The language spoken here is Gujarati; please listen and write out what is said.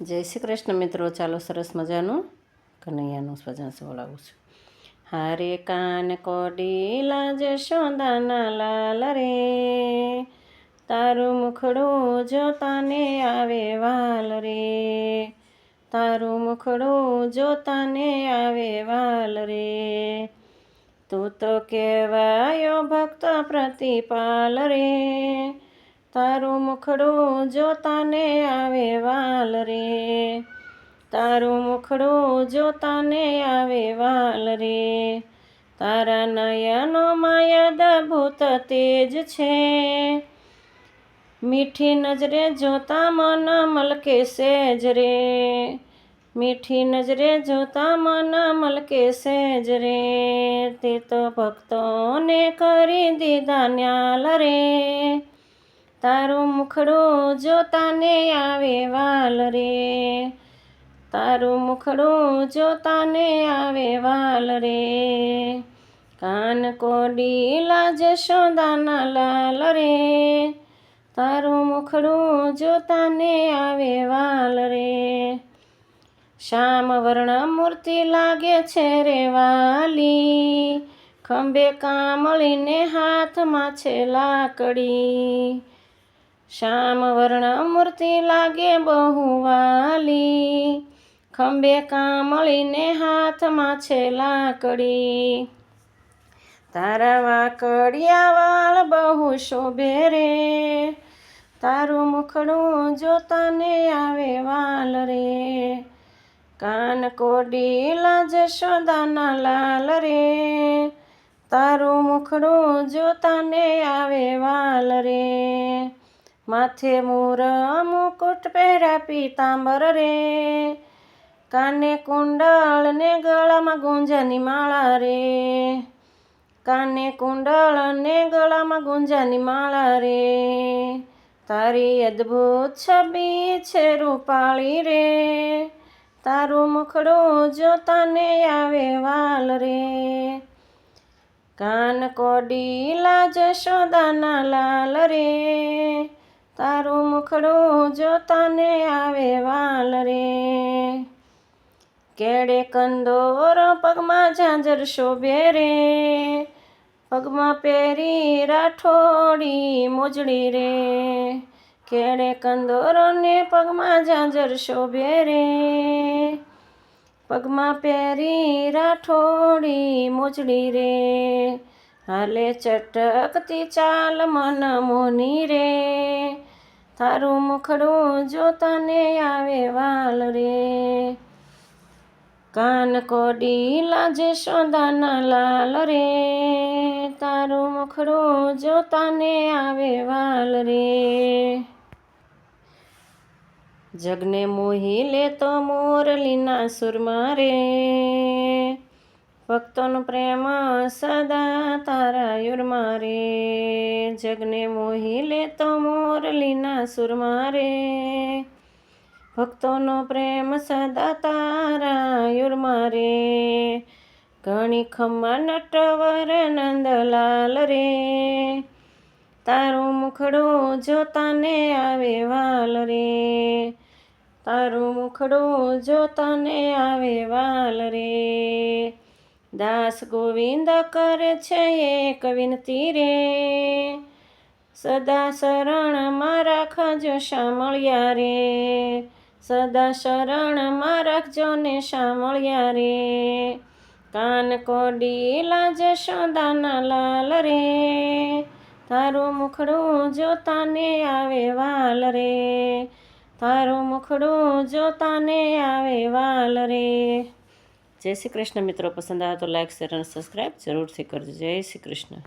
જય શ્રી કૃષ્ણ મિત્રો, ચાલો સરસ મજાનું કનૈયાનું સ્વજન બોલાવું છું. હારે કાન કોડીલા જશોદાના લાલ રે, તારું મુખડું જોતાને આવે વાલ રે. તારું મુખડું જોતાને આવે વાલ રે. તું તો કહેવાયો ભક્ત પ્રતિપાલ રે તારું મુખડું જોતાને આવે વાલ રે. તારું મુખડું જોતાને આવે વાલ રે. તારા નયનો માયા ભૂત તેજ છે. મીઠી નજરે જોતા મન મલકે સેજ રે. મીઠી નજરે જોતા મન મલકે સેજ રે. તે તો ભક્તોને કરી દીધા ન્યાલ રે. તારું મુખડું જોતાને આવે વાલ રે. તારું મુખડું જોતાને આવે વાલ રે. કાન કોડીલા જશોદાના લાલ રે. તારું મુખડું જોતાને આવે વાલ રે. શ્યામ વર્ણ મૂર્તિ લાગે છે રે વાલી. ખંભે કામળીને હાથમાં છે લાકડી. શ્યામ વર્ણ મૂર્તિ લાગે બહુ વાલી. ખંભે કામળીને હાથમાં છે લાકડી. તારા વાકડિયા વાળ બહુ શોભે રે. તારું મુખડું જોતાને આવે વાલ રે. કાન કોડીલા જશોદાના લાલ રે. તારું મુખડું જોતાને આવે વાલ રે. માથે મૂર મુકુટ પહેરા પીતાંબર રે. કાને કુંડળ ને ગળામાં ગુંજાની માળા રે. કાને કુંડળ ને ગળામાં ગુંજાની માળા રે. તારી અદ્ભુત છબી છે રૂપાળી રે. તારું મુખડું જોતાને આવે વાલ રે. કાન કોડીલા જશોદાના લાલ રે. તારું મુખડું જોતાને આવે વાલ રે. કેડે કંદોર પગમાં ઝાંઝર શોભે રે. પગમાં પહેરી રાઠોડી મોજડી રે. કેડે કંદોરો ને પગમાં ઝાંઝર શોભે રે. પગમાં પહેરી રાઠોડી મોજડી રે. હાલે ચટકતી ચાલ મન મોની રે. તારું મુખડું જોતાને આવે વાલ રે. કાન કોડી લાજે સોદાના લાલ રે. તારું મુખડું જોતાને આવે વાલ રે. જગને મોહી લે તો મોરલીના સુરમાં રે. ભક્તોનો પ્રેમ સદા તારા યુરમાં રે જગને મોહી લે તો મોરલીના સુરમાં રે ભક્તોનો પ્રેમ સદા તારા યુરમાં રે ઘણી ખમ્મા નટવર નંદલાલ રે. તારું મુખડું જોતાને આવે વાલ રે. તારું મુખડું જોતાને આવે વાલ રે. દાસ ગોવિંદ કરે છે એક વિનતી રે. સદા શરણમાં રાખજો શામળિયા રે. સદા શરણમાં રાખજો ને શામળિયા રે. કાન કોડી લાજ સોદાના લાલ રે. તારું મુખડું જોતાને આવે વાલ રે. તારું મુખડું જોતાને આવે વાલ રે. જય શ્રી કૃષ્ણ મિત્રો, પસંદ આવે તો લાઈક શેર અને સબસ્ક્રાઈબ જરૂરથી કરજો. જય શ્રી કૃષ્ણ.